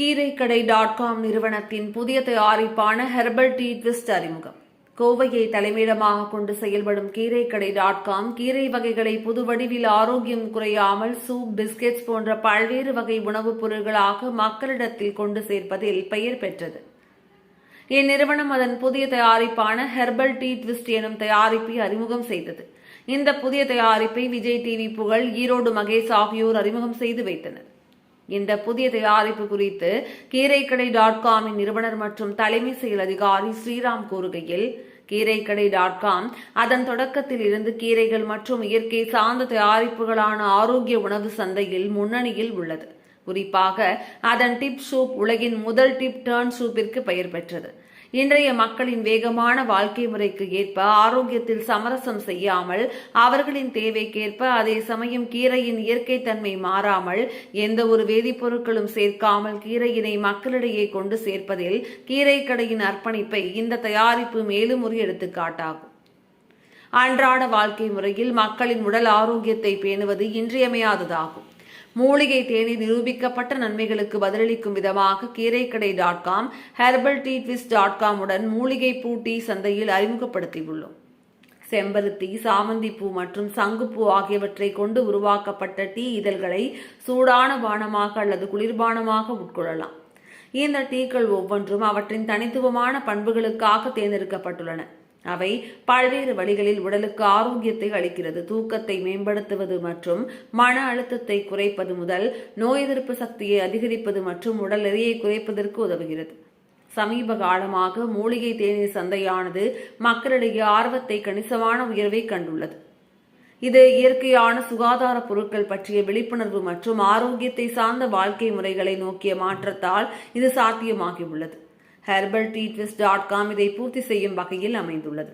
கீரைக்கடை dot com நிறுவனத்தின் புதிய தயாரிப்பான herbal tea twist அறிமுகம். கோவையை தலைமையிடமாக கொண்டு செயல்படும் கீரைக்கடை டாட் காம் கீரை வகைகளை புது வடிவில் ஆரோக்கியம் குறையாமல் சூப் பிஸ்கெட்ஸ் போன்ற பல்வேறு வகை உணவுப் பொருட்களாக மக்களிடத்தில் கொண்டு சேர்ப்பதில் பெயர் பெற்றது. இந்நிறுவனம் அதன் புதிய தயாரிப்பான ஹெர்பல் டீ ட்விஸ்ட் எனும் தயாரிப்பை அறிமுகம் செய்தது. இந்த புதிய தயாரிப்பை விஜய் டிவி புகழ் ஈரோடு மகேஷ் ஆகியோர் அறிமுகம் செய்து வைத்தனர். இந்த புதிய தயாரிப்பு குறித்து கீரைக்கடை டாட் காமின் நிறுவனர் மற்றும் தலைமை செயல் அதிகாரி ஸ்ரீராம் கூறுகையில் கீரைக்கடை டாட் காம் அதன் தொடக்கத்தில் இருந்து கீரைகள் மற்றும் இயற்கை சார்ந்த தயாரிப்புகளான ஆரோக்கிய உணவு சந்தையில் முன்னணியில் உள்ளது. குறிப்பாக அதன் டிப் சூப் உலகின் முதல் டிப் டர்ன் சூப்பிற்கு பெயர் பெற்றது. இன்றைய மக்களின் வேகமான வாழ்க்கை முறைக்கு ஏற்ப ஆரோக்கியத்தில் சமரசம் செய்யாமல் அவர்களின் தேவைக்கேற்ப அதே சமயம் கீரையின் இயற்கை தன்மை மாறாமல் எந்த ஒரு வேதிப்பொருட்களும் சேர்க்காமல் கீரையினை மக்களிடையே கொண்டு சேர்ப்பதில் கீரை கடையின் அர்ப்பணிப்பை இந்த தயாரிப்பு மேலும் ஒரு எடுத்துக்காட்டாகும். அன்றாட வாழ்க்கை முறையில் மக்களின் உடல் ஆரோக்கியத்தை பேணுவது இன்றியமையாததாகும். மூலிகை தேனி நிரூபிக்கப்பட்ட நன்மைகளுக்கு பதிலளிக்கும் விதமாக Keeraikadai dot com herbal tea twist dot com உடன் மூலிகை பூ டீ சந்தையில் அறிமுகப்படுத்தியுள்ளோம். செம்பருத்தி சாமந்திப்பூ மற்றும் சங்குப்பூ ஆகியவற்றை கொண்டு உருவாக்கப்பட்ட டீ இதழ்களை சூடான பானமாக அல்லது குளிர்பானமாக உட்கொள்ளலாம். இந்த டீக்கள் ஒவ்வொன்றும் அவற்றின் தனித்துவமான பண்புகளுக்காக தேர்ந்தெடுக்கப்பட்டுள்ளன. அவை பல்வேறு வழிகளில் உடலுக்கு ஆரோக்கியத்தை அளிக்கிறது. தூக்கத்தை மேம்படுத்துவது மற்றும் மன அழுத்தத்தை குறைப்பது முதல் நோய் எதிர்ப்பு சக்தியை அதிகரிப்பது மற்றும் உடல் எடையை குறைப்பதற்கு உதவுகிறது. சமீப காலமாக மூலிகை தேநீர் சந்தையானது மக்களிடையே ஆர்வத்தை கணிசமான உயர்வை கண்டுள்ளது. இது இயற்கையான சுகாதார பொருட்கள் பற்றிய விழிப்புணர்வு மற்றும் ஆரோக்கியத்தை சார்ந்த வாழ்க்கை முறைகளை நோக்கிய மாற்றத்தால் இது சாத்தியமாகியுள்ளது. ஹெர்பல் டீ டாட் காம் இதை பூர்த்தி செய்யும் வகையில் அமைந்துள்ளது.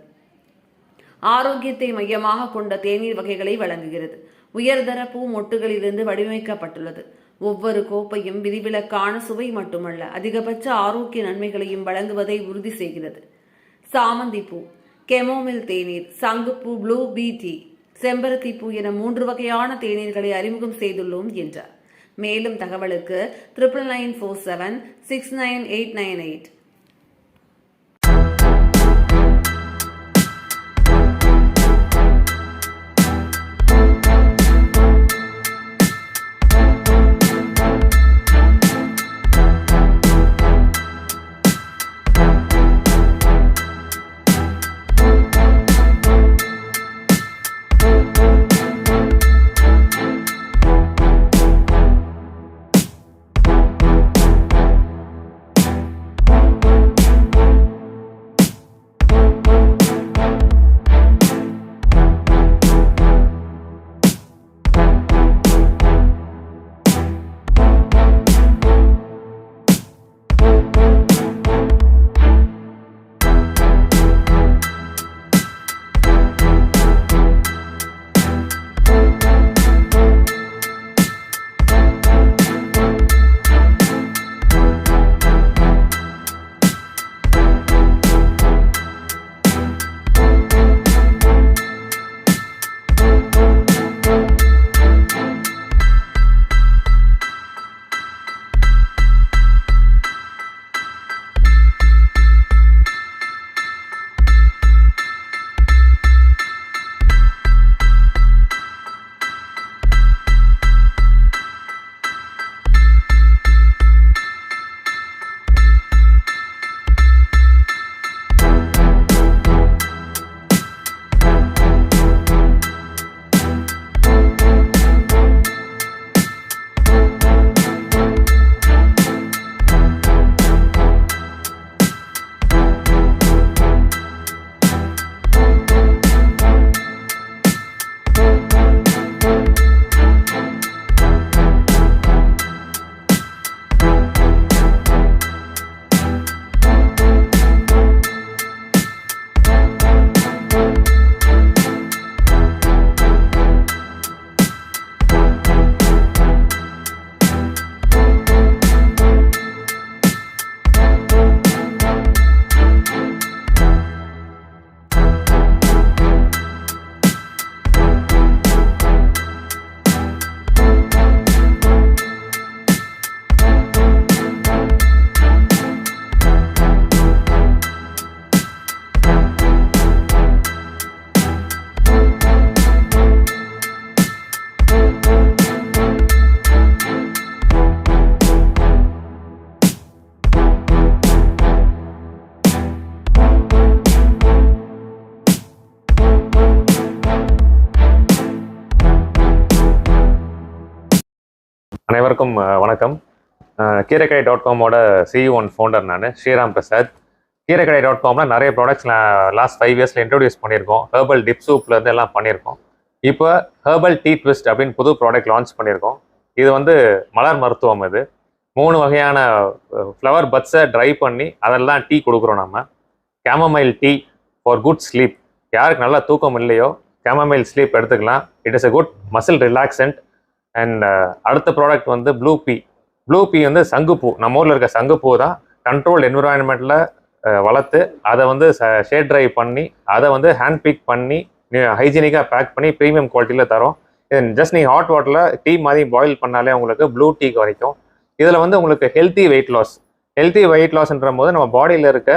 ஆரோக்கியத்தை மையமாக கொண்ட தேநீர் வகைகளை வழங்குகிறது. உயர்தர பூ மொட்டுகளிலிருந்து வடிவமைக்கப்பட்டுள்ளது. ஒவ்வொரு கோப்பையும் விதிவிலக்கான சுவை மட்டுமல்ல அதிகபட்ச ஆரோக்கிய நன்மைகளையும் வழங்குவதை உறுதி செய்கிறது. சாமந்தி பூ கெமோமில் தேநீர் சங்குப்பூ ப்ளூ பீ டீ செம்பருத்தி பூ என மூன்று வகையான தேநீர்களை அறிமுகம் செய்துள்ளோம் என்றார். மேலும் தகவலுக்கு triple nine four seven six nine eight nine eight அனைவருக்கும் வணக்கம். கீரைக்கடை டாட் காமோட சிஇ ஒன் ஃபவுண்டர் நான் ஸ்ரீராம் பிரசாத். கீரைக்கடை டாட் காமில் நிறைய ப்ராடக்ட்ஸ் நான் லாஸ்ட் ஃபைவ் இயர்ஸில் இன்ட்ரடியூஸ் பண்ணியிருக்கோம். ஹெர்பல் டிப் சூப்லேருந்து எல்லாம் பண்ணியிருக்கோம். இப்போ ஹெர்பல் டீ ட்விஸ்ட் அப்படின்னு புது ப்ராடக்ட் லான்ச் பண்ணியிருக்கோம். இது வந்து மலர் மருத்துவம் இது. மூணு வகையான ஃப்ளவர் பட்ஸை ட்ரை பண்ணி அதெல்லாம் டீ கொடுக்குறோம் நம்ம chamomile tea for good sleep யாருக்கு நல்லா தூக்கம் இல்லையோ கேமமைல் ஸ்லீப் எடுத்துக்கலாம். It is a good muscle relaxant and uh, அடுத்த ப்ராடக்ட் வந்து ப்ளூ பி ப்ளூ பீ வந்து சங்குப்பூ நம்ம ஊரில் இருக்க சங்குப்பூ தான் கண்ட்ரோல்டு என்விரான்மெண்ட்டில் வளர்த்து அதை வந்து ஷேட் ட்ரை பண்ணி அதை வந்து ஹேண்ட் பிக் பண்ணி ஹைஜீனிக்காக பேக் பண்ணி ப்ரீமியம் குவாலிட்டியில் தரோம். இது ஜஸ்ட் நீங்கள் ஹாட் வாட்டரில் டீ மாதிரி பாயில் பண்ணாலே உங்களுக்கு ப்ளூ டீ வரைக்கும் இதில் வந்து உங்களுக்கு healthy weight loss healthy weight லாஸ்ன்ற போது நம்ம பாடியில் இருக்க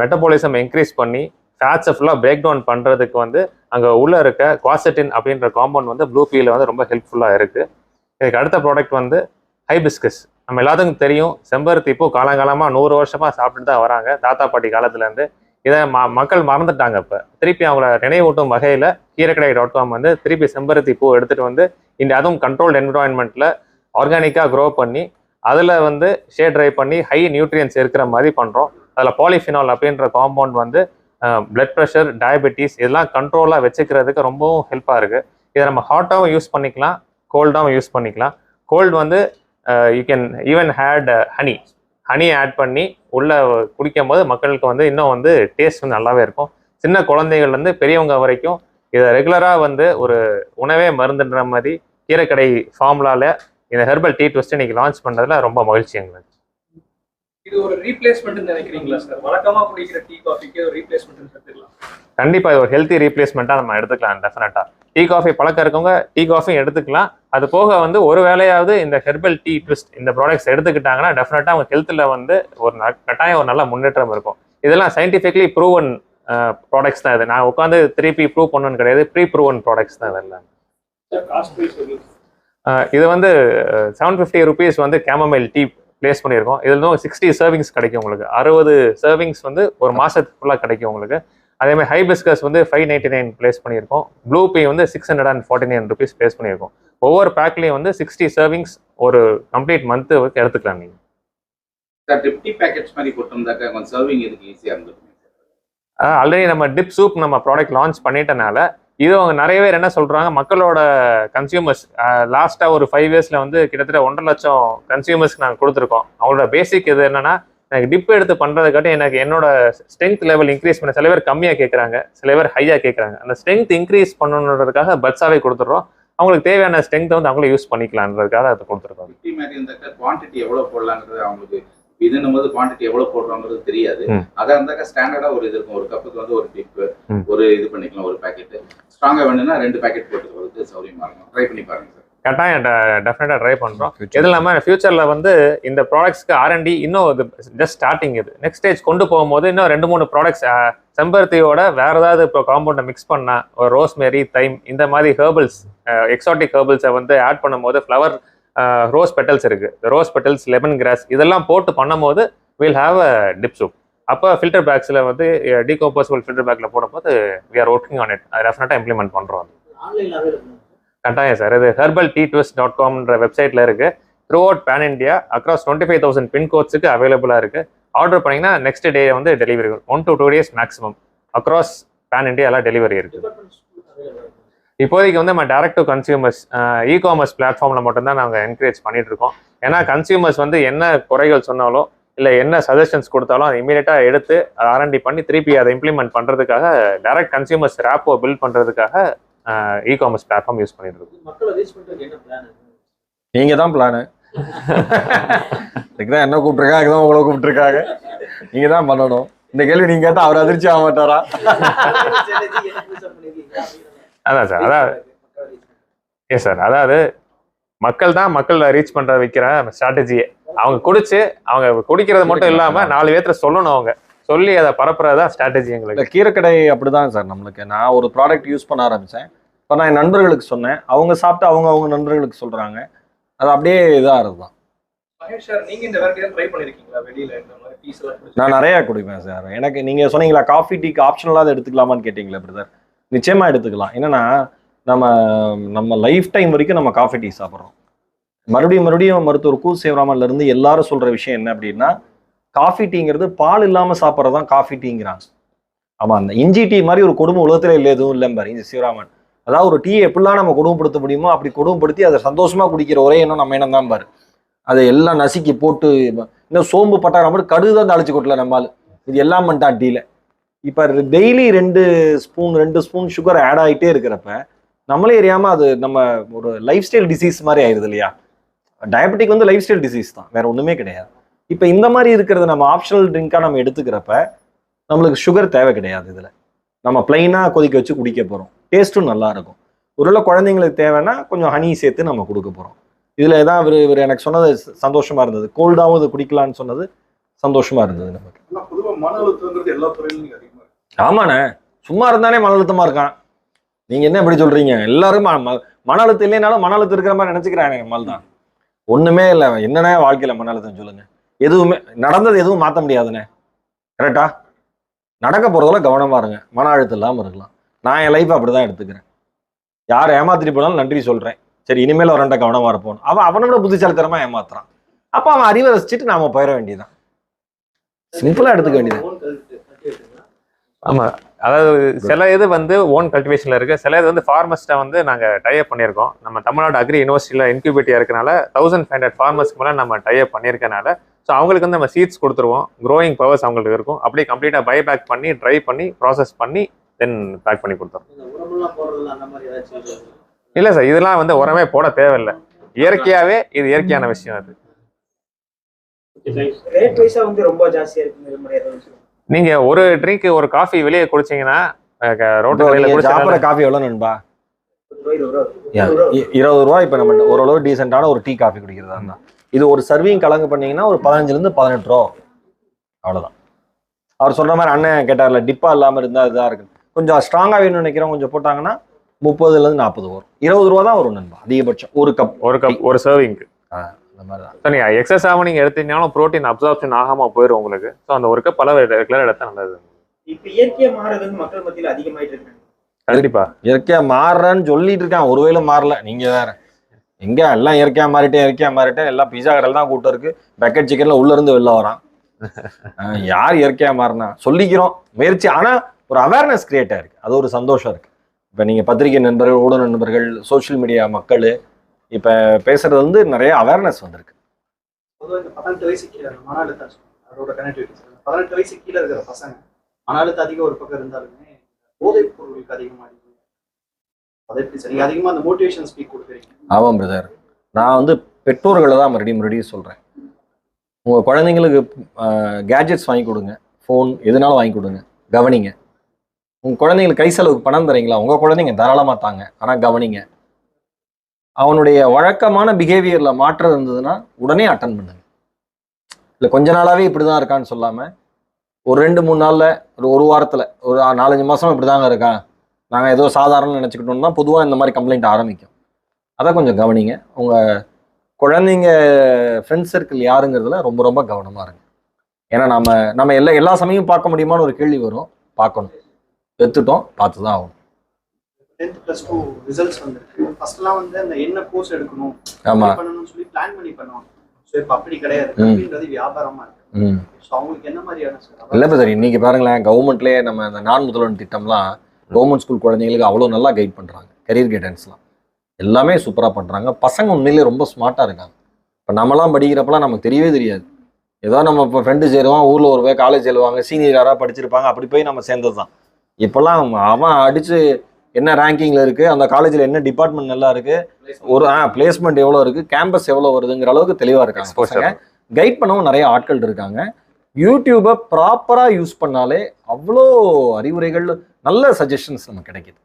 மெட்டபாலிசம் இன்க்ரீஸ் பண்ணி டாட்சை ஃபுல்லாக பிரேக் டவுன் பண்ணுறதுக்கு வந்து அங்கே உள்ளே இருக்க குவாசட்டின் அப்படின்ற காம்பவுண்ட் வந்து ப்ளூ பீயில் வந்து ரொம்ப ஹெல்ப்ஃபுல்லாக இருக்குது இதுக்கு அடுத்த ப்ராடக்ட் வந்து ஹைபிஸ்கஸ் நம்ம எல்லாத்துக்கும் தெரியும் செம்பருத்தி பூ காலங்காலமாக நூறு வருஷமாக சாப்பிட்டுட்டு தான் வராங்க. தாத்தா பாட்டி காலத்துலேருந்து. இதை ம மக்கள் மறந்துட்டாங்க இப்போ. திருப்பி அவங்கள நினைவூட்டும் வகையில் கீரைக்கடை டாட் காம் வந்து திருப்பி செம்பருத்தி பூ எடுத்துகிட்டு வந்து இந்த அதுவும் கண்ட்ரோல்டு என்விரான்மெண்ட்டில் ஆர்கானிக்காக க்ரோ பண்ணி அதில் வந்து ஷேட் ட்ரை பண்ணி ஹை நியூட்ரியன்ஸ் இருக்கிற மாதிரி பண்ணுறோம் அதில் பாலிஃபினால் அப்படின்ற காம்பவுண்ட் வந்து பிளட் ப்ரெஷர் டயபெட்டிஸ் இதெல்லாம் கண்ட்ரோலாக வச்சுக்கிறதுக்கு ரொம்பவும் ஹெல்ப்பாக இருக்குது இதை நம்ம ஹாட்டாகவும் யூஸ் பண்ணிக்கலாம் கோல்டாகவும் யூஸ் பண்ணிக்கலாம். கோல்டு வந்து you can even had honey honey add பண்ணி உள்ளே குடிக்கும் போது மக்களுக்கு வந்து இன்னும் வந்து டேஸ்ட் வந்து நல்லாவே இருக்கும். சின்ன குழந்தைகள்லேருந்து பெரியவங்க வரைக்கும் இதை ரெகுலராக வந்து ஒரு உணவே மருந்துன்ற மாதிரி கீரைக்கடை ஃபார்முலாவில் இந்த ஹெர்பல் டீ ட்விஸ்ட்டு இன்னைக்கு லான்ச் பண்ணுறதுல ரொம்ப மகிழ்ச்சி எங்களுக்கு. இது ஒரு ரீப்ளேஸ்மெண்ட் நினைக்கிறீங்களா சார் வழக்கமா குடிக்கிற டீ காஃபிக்கு ஒரு ரீப்ளேஸ்மெண்ட் எடுத்துக்கலாம் கண்டிப்பா இது ஒரு ஹெல்த்தி ரீப்ளேஸ்மெண்ட்டாக நம்ம எடுத்துக்கலாம் டெஃபினட்டா டீ காஃபி பழக்கம் இருக்கவங்க டீ காஃபி எடுத்துக்கலாம். அது போக வந்து ஒரு வேளையாவது இந்த ஹெர்பல் டீ ட்விஸ்ட் இந்த ப்ராடக்ட்ஸ் எடுத்துக்கிட்டாங்கன்னா டெஃபினட்டா அவங்க ஹெல்த்தில் வந்து ஒரு கட்டாயம் ஒரு நல்ல முன்னேற்றம் இருக்கும். இதெல்லாம் சயின்டிஃபிக்லி ப்ரூவன் ப்ராடக்ட்ஸ் தான் இது. நான் உட்காந்து திருப்பி ப்ரூவ் பண்ணணும்னு கிடையாது. ப்ரீ ப்ரூவன் ப்ராடக்ட்ஸ் தான் இதெல்லாம் இது வந்து செவன் ஃபிஃப்டி ருபீஸ் வந்து கேமமைல் டீ ப்ளேஸ் பண்ணியிருக்கோம். இதில் சிக்ஸ்டி சர்விங்ஸ் கிடைக்கும் உங்களுக்கு. அறுபது சர்விங்ஸ் வந்து ஒரு மாதத்துக்கு ஃபுல்லாக கிடைக்கும் உங்களுக்கு. அதே மாதிரி ஹைபிஸ்கஸ் வந்து ஃபைவ் நைன்டி நைன் ப்ளேஸ் பண்ணியிருக்கோம். ப்ளூ பே வந்து six hundred and forty nine rupees place பண்ணியிருக்கோம். ஒவ்வொரு பேக்லேயும் வந்து சிக்ஸ்டி சர்விங்ஸ் ஒரு கம்ப்ளீட் மந்த்து எடுத்துக்கலாம் நீங்கள் சார் டிப்டி பேக்கெட்ஸ் மாதிரி போட்டிருந்தாக்கா கொஞ்சம் சர்விங் இதுக்கு ஈஸியாக இருந்திருக்கும் ஆல்ரெடி நம்ம டிப் சூப் நம்ம ப்ராடக்ட் லான்ச் பண்ணிட்டனால இது அவங்க நிறைய பேர் என்ன சொல்கிறாங்க மக்களோட கன்சியூமர்ஸ் லாஸ்ட்டாக ஒரு ஃபைவ் இயர்ஸில் வந்து கிட்டத்தட்ட ஒன்றரை லட்சம் கன்சியூமர்ஸ்க்கு நாங்கள் கொடுத்துருக்கோம். அவங்களோட பேசிக் இது என்னென்னா எனக்கு டிப் எடுத்து பண்ணுறதுக்காட்டி எனக்கு என்னோட ஸ்ட்ரென்த் லெவல் இன்க்ரீஸ் பண்ண சில பேர் கம்மியாக கேட்குறாங்க சில பேர் ஹையாக கேட்குறாங்க அந்த ஸ்ட்ரென்த் இன்க்ரீஸ் பண்ணணுன்றதுக்காக பட்ஸாவே கொடுத்துட்றோம். அவங்களுக்கு தேவையான ஸ்ட்ரென்த்தை வந்து அவங்களே யூஸ் பண்ணிக்கலான்றதுக்காக அதை கொடுத்துருக்கோம். குவான்டிட்டி எவ்வளோ போடலாங்கிறது அவங்களுக்கு இதுன்னும் போது குவான்டிட்டி எவ்வளோ போடுறோங்கிறது தெரியாது. ம். அதாக இருந்தாக்கா ஸ்டாண்டர்டாக ஒரு இது இருக்கும். ஒரு கப்புக்கு வந்து ஒரு டிப்பு ம். ஒரு இது பண்ணிக்கலாம் ஒரு பாக்கெட் ஸ்ட்ராங்காக வேணும்னா ரெண்டு பாக்கெட் போட்டுக்கிறதுக்கு சௌரியமாக இருக்கும். ட்ரை பண்ணி பாருங்க சார் கட்டாயம் டெஃபினட்டாக ட்ரை பண்ணுறோம் இது இல்லாமல் ஃபியூச்சரில் வந்து இந்த ப்ராடக்ட்ஸ்க்கு ஆர்என்டி இன்னும் இது ஜஸ்ட் ஸ்டார்டிங் இது. நெக்ஸ்ட் ஸ்டேஜ் கொண்டு போகும்போது இன்னும் ரெண்டு மூணு ப்ராடக்ட்ஸ் செம்பருத்தியோட வேற ஏதாவது இப்போ காம்பவுண்டை மிக்ஸ் பண்ணா ஒரு ரோஸ்மேரி தைம் இந்த மாதிரி ஹேர்பல்ஸ் எக்ஸாட்டிக் ஹேர்பல்ஸை வந்து ஆட் பண்ணும்போது ஃப்ளவர் ரோஸ் பெட்டல்ஸ் இருக்கு. ரோஸ் பெட்டல்ஸ் லெமன் கிராஸ் இதெல்லாம் போட்டு பண்ணும்போது will have a dip soup அப்போ ஃபில்டர் பேக்ஸில் வந்து டீகோம்போசபிள் ஃபில்டர் பேக்கில் போடும்போது we are working on it அது டெஃபினட்டாக இம்ப்ளிமெண்ட் பண்ணுறோம் கட்டாயம் சார் இது ஹெர்பல் டி ட்விஸ்ட் டாட் காம்ன்ற வெப்சைட்ல இருக்கு. Throughout pan India across twenty five thousand பின்கோட்ஸுக்கு அவைலபிளா இருக்கு. ஆர்டர் பண்ணீங்கன்னா நெக்ஸ்ட் டே வந்து delivery one to two days maximum across pan India எல்லாம் டெலிவரி இருக்கு. டிபார்ட்மெண்ட் ஸ்கூல் அவைலபிள் இப்போதைக்கு வந்து நம்ம direct to consumers e commerce பிளாட்ஃபார்மில் மட்டும்தான் நாங்கள் என்கரேஜ் பண்ணிட்டு இருக்கோம் ஏன்னா கன்சியூமர்ஸ் வந்து என்ன குறைகள் சொன்னாலும் இல்லை என்ன சஜஷன்ஸ் கொடுத்தாலும் அதை இமீடியட்டாக எடுத்து அதை ஆர்என்டி பண்ணி திருப்பி அதை இம்ப்ளிமெண்ட் பண்ணுறதுக்காக டைரக்ட் கன்சியூமர்ஸ் ரேப்போ பில்ட் பண்ணுறதுக்காக இ காமர்ஸ் பிளாட்ஃபார்ம் யூஸ் பண்ணிட்டு இருக்கோம் மக்களை ரீச் பண்றதுக்கு என்ன பிளான் நீங்க தான் பிளானு இதுக்கு தான் என்ன கூப்பிட்டுருக்காங்க தான் உங்களை கூப்பிட்டுருக்காங்க. நீங்க தான் பண்ணணும். இந்த கேள்வி நீங்க கேட்டா அவர் அதிர்ச்சி ஆக மாட்டாரா? அதான் சார் அதான். எஸ் சார் அதாவது மக்கள் தான் மக்கள் ரீச் பண்ற வைக்கிற ஸ்ட்ராட்டஜியே அவங்க குடிச்சு அவங்க குடிக்கிறது மட்டும் இல்லாம நாலு பேர்த்துல சொல்லணும் அவங்க. சொல்லி அதை பரப்புறதா ஸ்ட்ராட்டஜி எங்களுக்கு. கீரைக்கடை அப்படிதான் சார் நம்மளுக்கு. நான் ஒரு ப்ராடக்ட் யூஸ் பண்ண ஆரம்பிச்சேன். இப்போ நான் என் நண்பர்களுக்கு சொன்னேன். அவங்க சாப்பிட்டு அவங்க அவங்க நண்பர்களுக்கு சொல்றாங்க. அது அப்படியே இதாக தான் மகேஷ் சார் நீங்க இந்த வேற ட்ரை பண்ணிருக்கீங்களா? வெளியில இந்த மாதிரி டீஸ் எல்லாம் குடிச்சு? நான் நிறைய குடிப்பேன் சார். எனக்கு நீங்க சொன்னீங்களா காஃபி டீக்கு ஆப்ஷனலாக அதை எடுத்துக்கலாமான்னு கேட்டீங்களா பிரதர் நிச்சயமா எடுத்துக்கலாம். என்னன்னா நம்ம நம்ம லைஃப் டைம் வரைக்கும் நம்ம காஃபி டீ சாப்பிட்றோம். மறுபடியும் மறுபடியும் மருத்துவர் கு. சிவராமன்ல இருந்து எல்லாரும் சொல்ற விஷயம் என்ன அப்படின்னா காஃபி டீங்கிறது பால் இல்லாம சாப்பிட்றதான் காஃபி டீங்கிறாங்க ஆமா அந்த இஞ்சி டீ மாதிரி ஒரு கொடுமை உலகத்துல இல்லை எதுவும் இல்லை பாரு இந்த சிவராமன். அதாவது ஒரு டீ எப்படிலாம் நம்ம கொடுமைப்படுத்த முடியுமோ அப்படி கொடுமைப்படுத்தி அதை சந்தோஷமா குடிக்கிற ஒரே எண்ணம் நம்ம எண்ணம் தான் பாரு. அதை எல்லாம் நசுக்கி போட்டு இன்னும் சோம்பு பட்டாரம் மட்டும் கடுகு தான் தாளிச்சு கொட்டல நம்மால். இது எல்லாம் பண்ணிட்டான் டீல. இப்போ டெய்லி ரெண்டு ஸ்பூன் ரெண்டு ஸ்பூன் சுகர் ஆட் ஆகிட்டே இருக்கிறப்ப நம்மளே அறியாமல் அது நம்ம ஒரு லைஃப் ஸ்டைல் டிசீஸ் மாதிரி ஆயிடுது இல்லையா? டயபெட்டிக் வந்து லைஃப் ஸ்டைல் டிசீஸ் தான் வேற ஒன்றுமே கிடையாது. இப்போ இந்த மாதிரி இருக்கிறத நம்ம ஆப்ஷனல் ட்ரிங்காக நம்ம எடுத்துக்கிறப்ப நம்மளுக்கு சுகர் தேவை கிடையாது இதில். நம்ம பிளைனாக கொதிக்க வச்சு குடிக்க போகிறோம் டேஸ்ட்டும் நல்லாயிருக்கும் ஒருவேளை குழந்தைங்களுக்கு தேவைன்னா கொஞ்சம் ஹனி சேர்த்து நம்ம கொடுக்க போகிறோம் இதில் தான் இவர் இவர் எனக்கு சொன்னது சந்தோஷமாக இருந்தது. கோல்டாகவும் இது குடிக்கலான்னு சொன்னது சந்தோஷமாக இருந்தது நமக்கு. பொதுவாக மன அழுத்தங்கிறது எல்லா துறையிலும் ஆமாண்ணே. சும்மா இருந்தானே மன அழுத்தமா இருக்கான். நீங்க என்ன இப்படி சொல்றீங்க? எல்லாரும் ம- ம- மன அழுத்தம் இல்லைனாலும் மன அழுத்தம் இருக்கிற மாதிரி நினைச்சுக்கிறாங்க நம்மால் தான். ஒண்ணுமே இல்லை. என்னண்ணே வாழ்க்கையில மன அழுத்தம் சொல்லுங்க. எதுவுமே நடந்தது எதுவும் மாத்த முடியாதுண்ணே. கரெக்டா நடக்க போறதுல கவனமா இருங்க. மன அழுத்தம் இல்லாம இருக்கலாம். நான் என் லைஃப் அப்படிதான் எடுத்துக்கிறேன். யார் ஏமாத்திட்டு போனாலும் நன்றி சொல்றேன். சரி இனிமேல் அவன்கிட்ட கவனமா இருப்போம். அவன் அவனை விட புத்திசாலித்தனமா ஏமாத்துறான். அப்ப அவன் அறிவை ரசிச்சுட்டு நாம போயிட வேண்டியதுதான். சிம்பிளா எடுத்துக்க வேண்டியது ஆமா. அதாவது சில இது வந்து ஓன் கல்டிவேஷன்ல இருக்கு. சில இது வந்து ஃபார்மர்ஸ்ட்டை வந்து நாங்க டைப் பண்ணியிருக்கோம். நம்ம தமிழ்நாடு அக்ரி யூனிவர்சிட்டியில இன்குபேட்டியா இருக்கனால தௌசண்ட் ஃபைவ் ஹண்ட்ரட் ஃபார்மர்ஸ்க்கு மேலே நம்ம டைப் பண்ணியிருக்கனால ஸோ அவங்களுக்கு வந்து நம்ம சீட்ஸ் கொடுத்துருவோம். க்ரோயிங் பவர்ஸ் அவங்களுக்கு இருக்கும். அப்படியே கம்ப்ளீட்டாக பை பேக் பண்ணி ட்ரை பண்ணி ப்ராசஸ் பண்ணி தென் பேக் பண்ணி ஏதாச்சும் இல்லை சார் இதெல்லாம் வந்து உரமே போட தேவையில்லை. இயற்கையாவே இது இயற்கையான விஷயம் அது. ரேட் வைஸா வந்து ரொம்ப ஜாஸ்தியா இருக்கு நீங்க ஒரு ட்ரிங்க் ஒரு காஃபி வெளியே குடிச்சீங்கன்னா ரோட்டு கடையில் சாப்பிட்ற காஃபி எவ்வளோ நண்பா? இருபது ரூபா இப்போ நம்ம ஓரளவு டீசெண்டான ஒரு டீ காஃபி குடிக்கிறதா இருந்தா. இது ஒரு சர்விங் கலங்கு பண்ணீங்கன்னா ஒரு பதினஞ்சுலேருந்து பதினெட்டு ரூபா வரும். அவ்வளவுதான். அவர் சொல்ற மாதிரி அண்ணன் கேட்டார்ல டிப்பா இல்லாம இருந்தா இதா இருக்கு. கொஞ்சம் ஸ்ட்ராங்கா வேணும்னு நினைக்கிறோம் கொஞ்சம் போட்டாங்கன்னா முப்பதுல இருந்து நாற்பது வரும். இருபது ரூபா தான் வரும் நண்பா அதிகபட்சம். ஒரு கப் ஒரு கப் ஒரு சர்விங்க்கு அந்த மாதிரி தான் ஸோ நீங்கள் எக்ஸஸாகவும் நீங்கள் எடுத்தீங்கனாலும் ப்ரோட்டீன் அப்சார்ப்ஷன் ஆகாம போயிடும் உங்களுக்கு. ஸோ அந்த ஒரு கப் அளவு ரெகுலர் எடுத்தா நல்லது. இப்ப இயற்கையா மாறுறது வந்து மக்கள் மத்தியில அதிகமாயிட்டு இருக்கு. கண்டிப்பா. இயற்கையா மாறுறேன்னு சொல்லிட்டு இருக்கான். ஒருவேளை மாறல. நீங்க வேற. எங்க எல்லாம் இயற்கையா மாறிட்டேன் இயற்கையா மாறிட்டேன் எல்லாம் பிஸா கடையில் தான் கூட்டம் இருக்கு. பக்கெட் சிக்கன்ல உள்ள இருந்து வெளில வரான். யார் இயற்கையா மாறினா? சொல்லிக்கிறோம். முயற்சி. ஆனா ஒரு அவேர்னஸ் கிரியேட் ஆயிருக்கு அது ஒரு சந்தோஷம் இருக்கு. இப்ப நீங்க பத்திரிகை நண்பர்கள் ஊடக நண்பர்கள் சோஷியல் மீடியா மக்கள் இப்ப பேசுறது வந்து நிறைய அவேர்னஸ் வந்திருக்கு. பதினெட்டு வயசு கீழே அந்த மன அழுத்தம் சொல்லுவாங்க. அதோட கனெக்டிவிட்டி பதினெட்டு வயசு கீழே இருக்கிற பசங்க மன அழுத்தம் அதிகம் ஒரு பக்கம் இருந்தாலுமே போதைப் பொருளுக்கு அதிகமாக அடிக்கிறாங்க அதை எப்படி சரி? நீங்க அதிகமா அந்த மோட்டிவேஷன் ஸ்பீக் கொடுக்குறீங்க. ஆமாம் பிரதர் நான் வந்து பெற்றோர்களை தான் மறுபடியும் மறுபடியும் சொல்கிறேன் உங்கள் குழந்தைங்களுக்கு கேஜெட்ஸ் வாங்கி கொடுங்க. ஃபோன் எதுனாலும் வாங்கி கொடுங்க. கவனிங்க. உங்கள் குழந்தைங்களுக்கு கை செலவுக்கு பணம் தரீங்களா? உங்கள் குழந்தைங்க தாராளமாக தாங்க. ஆனால் கவனிங்க. அவனுடைய வழக்கமான பிஹேவியரில் மாற்றம் இருந்ததுன்னா உடனே அட்டன் பண்ணுங்க. இல்லை கொஞ்ச நாளாகவே இப்படி தான் இருக்கான்னு சொல்லாமல் ஒரு ரெண்டு மூணு நாளில் ஒரு ஒரு வாரத்தில் ஒரு நாலஞ்சு மாதம் இப்படி தாங்க இருக்கான் நாங்கள் ஏதோ சாதாரண நினச்சிக்கிட்டோம்னா பொதுவாக இந்த மாதிரி கம்ப்ளைண்ட் ஆரம்பிக்கும். அதை கொஞ்சம் கவனிங்க. உங்கள் குழந்தைங்க ஃப்ரெண்ட்ஸ் சர்க்கிள் யாருங்கிறதுல ரொம்ப ரொம்ப கவனமாக இருங்க. ஏன்னா நம்ம நம்ம எல்லா எல்லா சமயம் பார்க்க முடியுமான்னு ஒரு கேள்வி வரும். பார்க்கணும். பெற்றுட்டோம் பார்த்து தான் ஆகணும். டென்த் ப்ளஸ் டூ ரிசல்ட்ஸ் வந்திருக்கு. ஃபர்ஸ்ட்லாம் வந்து அந்த என்ன கோர்ஸ் எடுக்கணும் பண்ணணும்னு சொல்லி பிளான் பண்ணி பண்ணுவாங்க ஸோ இப்போ அப்படி கிடையாது. கல்வின்றது வியாபாரமா இருக்கு. இல்லை சார் இன்னைக்கு பாருங்களேன் கவர்மெண்ட்லேயே நம்ம இந்த நான் முதல்வன் திட்டம்லாம் கவர்மெண்ட் ஸ்கூல் குழந்தைங்களுக்கு அவ்வளோ நல்லா கைட் பண்ணுறாங்க கரியர் கைடன்ஸ்லாம் எல்லாமே சூப்பராக பண்ணுறாங்க பசங்க உண்மையிலேயே ரொம்ப ஸ்மார்ட்டாக இருக்காங்க. இப்போ நம்மலாம் படிக்கிறப்பலாம் நமக்கு தெரியவே தெரியாது. ஏதோ நம்ம இப்போ ஃப்ரெண்டு சேருவான் ஊரில் ஒரு போய் காலேஜ் எழுவாங்க சீனியர் யாராவது படிச்சிருப்பாங்க அப்படி போய் நம்ம சேர்ந்தது தான் இப்போல்லாம் அவன் அடித்து என்ன ரேங்கிங்கில் இருக்குது அந்த காலேஜில் என்ன டிபார்ட்மெண்ட் நல்லா இருக்குது ஒரு ஆ பிளேஸ்மெண்ட் எவ்வளோ இருக்குது கேம்பஸ் எவ்வளோ வருதுங்கிற அளவுக்கு தெளிவாக இருக்காங்க. பசங்க. கைட் பண்ணவும் நிறைய ஆட்கள் இருக்காங்க. யூடியூபை ப்ராப்பராக யூஸ் பண்ணாலே அவ்வளோ அறிவுரைகள் நல்ல சஜஷன்ஸ் நமக்கு கிடைக்குது.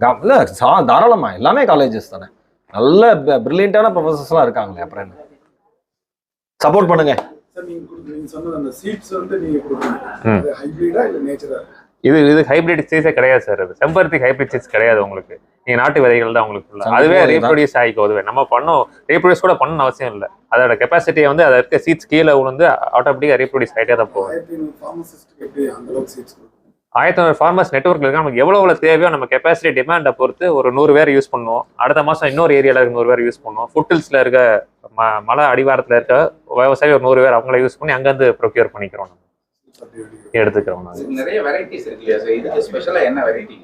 கா- இல்ல சா தாராளமா. எல்லாமே காலேஜஸ் தானே. நல்ல பிரில்லியண்டான ப்ரொஃபசர்ஸ்லாம் இருக்காங்களே அப்புறம் என்ன? சப்போர்ட் பண்ணுங்க. இது இது ஹைபிரிட் சீஸே கிடையாது சார் அது செம்பருத்தி ஹைபிரிட் சீஸ் கிடையாது உங்களுக்கு. நீங்க நாட்டு விதைகள் தான் உங்களுக்கு அதுவே. ரீப்ரொடியூஸ் ஆகிக்கும் அதுவே. நம்ம பண்ணோம் ரீப்ரொடியூஸ் கூட பண்ணணும் அவசியம் இல்லை. அதோட கெப்பாசிட்டியை வந்து அதை இருக்க சீட்ஸ் கீழே விழுந்து ஆட்டோமேட்டிக்காக ரீப்ரொடியூஸ் ஆகிட்டே தான் போகும். ஆயிரத்தி ஐநூறு ஃபார்மர்ஸ் நெட்ஒர்க் இருக்கு நமக்கு எவ்வளோ எவ்வளோ தேவையோ நம்ம கெப்பாசிட்டி டிமாண்டை பொறுத்து ஒரு நூறு பேர் யூஸ் பண்ணுவோம். அடுத்த மாதம் இன்னொரு ஏரியாவில் இருக்க நூறு பேர் யூஸ் பண்ணுவோம். ஃபுட்டில்ஸில் இருக்க ம மலை அடிவாரத்தில் இருக்க விவசாயி ஒரு நூறு பேர் அவங்கள யூஸ் பண்ணி அங்கேருந்து ப்ரொக்யூர் பண்ணிக்கிறோம் நம்ம. எடுத்துக்கிறோம் நாங்கள் நிறைய வெரைட்டிஸ் இருக்கு இல்லையா? சார் இதுக்கு ஸ்பெஷலா என்ன வெரைட்டி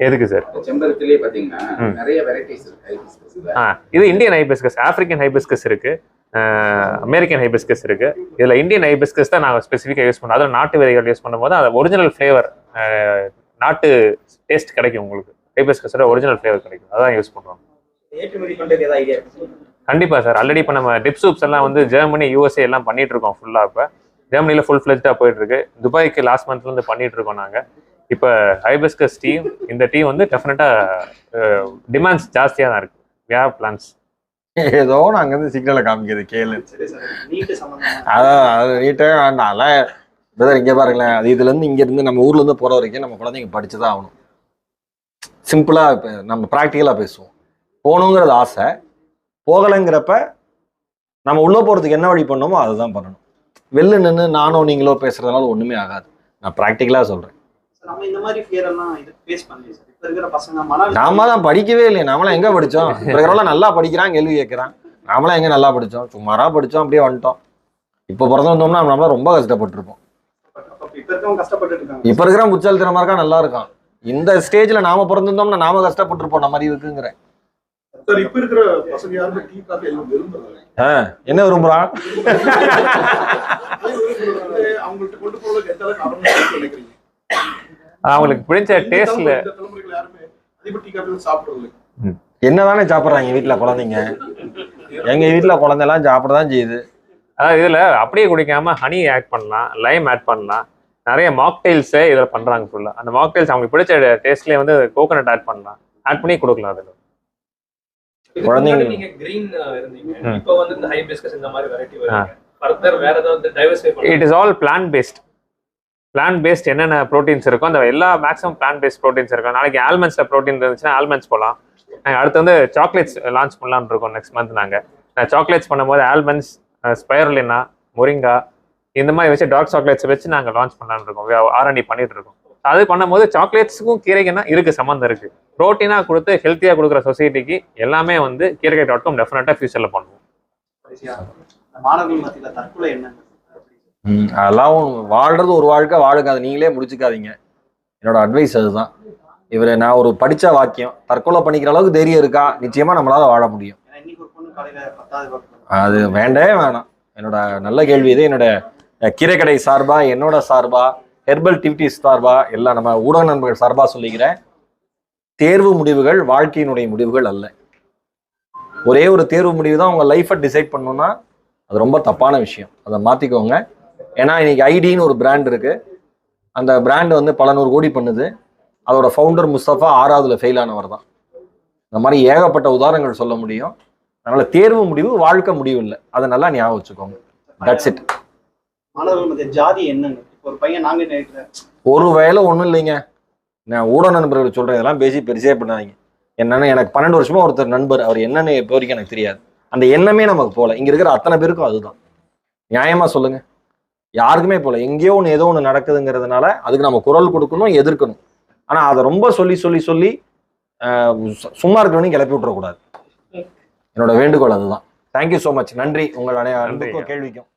எதுக்கு சார்? செம்பருத்திலே பாத்தீங்கன்னா ம். நிறைய வெரைட்டிஸ் இருக்கு. ஆ இது இந்தியன் ஹைபிஸ்கஸ் ஆப்பிரிக்கன் ஹைபிஸ்கஸ் இருக்கு. அமெரிக்கன் ஹைபிஸ்கஸ் இருக்கு. இதுல இந்தியன் ஹைபிஸ்கஸ் தான் நாங்கள் ஸ்பெசிஃபிக்காக யூஸ் பண்ணோம் அதில் நாட்டு விதைகள் யூஸ் பண்ணும்போது அது ஒரிஜினல் ஃப்ளேவர் நாட்டு டேஸ்ட் கிடைக்கும் உங்களுக்கு. ஹைபிஸ்கஸோட ஒரிஜினல் ஃப்ளேவர் கிடைக்கும். அதான் யூஸ் பண்ணுறோம் ஏற்றுமதி பண்றது ஏதாவது ஐடியா இருக்கு? கண்டிப்பா சார். ஆல்ரெடி இப்போ நம்ம டிப் சூப்ஸ் எல்லாம் வந்து ஜெர்மனி யூஎஸ்ஏ எல்லாம் பண்ணிட்டு இருக்கோம் ஃபுல்லா இப்போ. ஜெர்மனியில் ஃபுல் ஃபிளெஜ்டாக போயிட்டு இருக்கு துபாய்க்கு லாஸ்ட் மந்த்ல இருந்து பண்ணிட்டு இருக்கோம் நாங்க. இப்போ ஹைபிஸ்கஸ் டீ இந்த டீ வந்து டெஃபினட்டாக டிமாண்ட்ஸ் ஜாஸ்தியாக தான் இருக்கு. வி பிளான்ஸ் ஏதோ நான் அங்கேருந்து சிக்னலை காமிக்கிறது கேளு. அதான் அது நீட்டே வேண்டாம்ல. பிரதர் இங்கே பாருங்களேன். அது இதுலேருந்து இங்கேருந்து நம்ம ஊர்லேருந்து போகிற வரைக்கும் நம்ம குழந்தைங்க படிச்சு தான் ஆகணும். சிம்பிளாக நம்ம ப்ராக்டிக்கலாக பேசுவோம். போகணுங்கிறது ஆசை. போகலைங்கிறப்ப நம்ம உள்ளே போகிறதுக்கு என்ன வழி பண்ணணுமோ அதுதான் பண்ணணும். வெளில நின்று நானோ நீங்களோ பேசுறதுனால ஒன்றுமே ஆகாது. நான் ப்ராக்டிக்கலாக சொல்கிறேன் நாம தான் படிக்கவே இல்லையே. நாமளாம் எங்கே படித்தோம் இருக்கிறவங்களாம் நல்லா படிக்கிறான் கேள்வி கேட்குறான் நாமளாம் எங்கே நல்லா படித்தோம் சுமாராக படித்தோம் அப்படியே வந்துட்டோம். இப்போ பிறந்து வந்தோம்னா நம்மளாம் ரொம்ப கஷ்டப்பட்டிருப்போம். இப்ப இருக்கிற புச்சாலித்தனமா இருக்கா? நல்லா இருக்கான். இந்த ஸ்டேஜ்ல நாம பிறந்திருந்தோம்னா நாம கஷ்டப்பட்டிருப்போம் நம்ம மாதிரி இருக்குங்கிறேன் என்ன விரும்புறான் அவங்களுக்கு பிடிச்ச டேஸ்ட்ல என்னதானே சாப்பிடுறாங்க வீட்டுல குழந்தைங்க? எங்க வீட்டுல குழந்தைலாம் சாப்பிடதான் செய்யுது. அதாவது இதுல அப்படியே குடிக்காம ஹனி ஆட் பண்ணலாம் லைம் ஆட் பண்ணலாம். நிறைய மாக்டெயில்ஸே இதில் பண்றாங்க ஃபுல்லா அந்த மாக்டெயில்ஸ் அவங்களுக்கு பிடிச்ச டேஸ்ட்லேயே வந்து கோகோனட் ஆட் பண்ணலாம். ஆட் பண்ணி கொடுக்கலாம் அதில். குழந்தைங்க- நீங்க கிரீன் இருந்தீங்க. இப்போ வந்து இந்த ஹைபிஸ்கஸ் இந்த மாதிரி வெரைட்டி வருது. ஃபர்தர் வேற ஏதாவது டைவர்சிஃபை இட் பண்ணி is all plant based plant based என்னென்ன ப்ரோட்டீன்ஸ் இருக்கோ அந்த எல்லா மேக்ஸிமம் பிளான் பேஸ்ட் ப்ரோட்டீன்ஸ் இருக்கும் நாளைக்கு ஆல்மண்ட்ஸில் ப்ரோட்டீன் இருந்துச்சுன்னா ஆல்மண்ட்ஸ் போகலாம் நாங்கள் அடுத்து வந்து சாக்லேட்ஸ் லான்ச் பண்ணலாம்னு இருக்கோம் நெக்ஸ்ட் மந்த் நாங்கள் சாக்லேட்ஸ் பண்ணும்போது ஆல்மண்ட்ஸ் ஸ்பைரலினா மொரிங்கா இந்த மாதிரி வச்சு டார்க் சாக்லேட்ஸ் வச்சு நாங்கள் லான்ச் பண்ணலாம்னு இருக்கோம். ஆர்என்டி பண்ணிட்டு இருக்கோம். அது பண்ணும்போது சாக்லேட்ஸுக்கும் கீரைக்குன்னா இருக்கு சம்மந்தம் இருக்கு. ப்ரோட்டீனாக கொடுத்து ஹெல்த்தியாக கொடுக்குற சொசைட்டிக்கு எல்லாமே வந்து கீரை டாட் காம் டெஃபினட்டாக ஃபியூச்சரில் பண்ணுவோம் மாணவர்கள் மத்தியில தற்கொலை என்ன? அதெல்லாம். வாழ்றது ஒரு வாழ்க்கை வாழுங்க. அதை நீங்களே முடிச்சுக்காதீங்க. என்னோட அட்வைஸ் அதுதான். இவரை நான் ஒரு படிச்ச வாக்கியம் தற்கொலை பண்ணிக்கிற அளவுக்கு தைரியம் இருக்கா? நிச்சயமா நம்மளால வாழ முடியும். அது வேண்டவே வேணாம். என்னோட நல்ல கேள்வி இது. என்னோட கீரைக்கடை சார்பா என்னோட சார்பா ஹெர்பல் டிவிட்டிஸ் சார்பா எல்லாம் நம்ம ஊடக நண்பர்கள் சார்பாக சொல்லிக்கிறேன் தேர்வு முடிவுகள் வாழ்க்கையினுடைய முடிவுகள் அல்ல. ஒரே ஒரு தேர்வு முடிவு தான் உங்கள் லைஃப்பை டிசைட் பண்ணணும்னா அது ரொம்ப தப்பான விஷயம். அதை மாற்றிக்கோங்க ஏன்னா இன்னைக்கு ஐடின்னு ஒரு பிராண்ட் இருக்குது அந்த பிராண்ட் வந்து பல நூறு கோடி பண்ணுது. அதோட ஃபவுண்டர் முஸ்தபா ஆறாவதுல ஃபெயில் ஆனவர் தான். இந்த மாதிரி ஏகப்பட்ட உதாரணங்கள் சொல்ல முடியும். அதனால தேர்வு முடிவு வாழ்க்கை முடிவு இல்லை. அதை நல்லா ஞாபகம் வச்சுக்கோங்க. தட்ஸ் இட் மாணவர்கள் ஜாதி என்னங்க ஒரு பையன் நாங்க நினைக்கிறேன். ஒரு வேலை ஒன்றும் இல்லைங்க. நான் ஊடக நண்பர்கள் சொல்றேன் இதெல்லாம் பேசி பெருசே பண்ணாதீங்க. என்னன்னு எனக்கு பன்னெண்டு வருஷமா ஒருத்தர் நண்பர் அவர் என்னன்னு இப்போ வரைக்கும் எனக்கு தெரியாது. அந்த எண்ணமே நமக்கு போல இங்க இருக்கிற அத்தனை பேருக்கும் அதுதான். நியாயமா சொல்லுங்க. யாருக்குமே போல எங்கேயோ ஒன்று ஏதோ ஒன்று நடக்குதுங்கிறதுனால அதுக்கு நம்ம குரல் கொடுக்கணும் எதிர்க்கணும். ஆனா அதை ரொம்ப சொல்லி சொல்லி சொல்லி சும்மா இருக்கிறவனையும் கிளப்பி விட்டுறக்கூடாது. என்னோட வேண்டுகோள் அதுதான். தேங்க்யூ ஸோ மச் நன்றி. உங்கள் அனைவருக்கும். கேள்விக்கும்.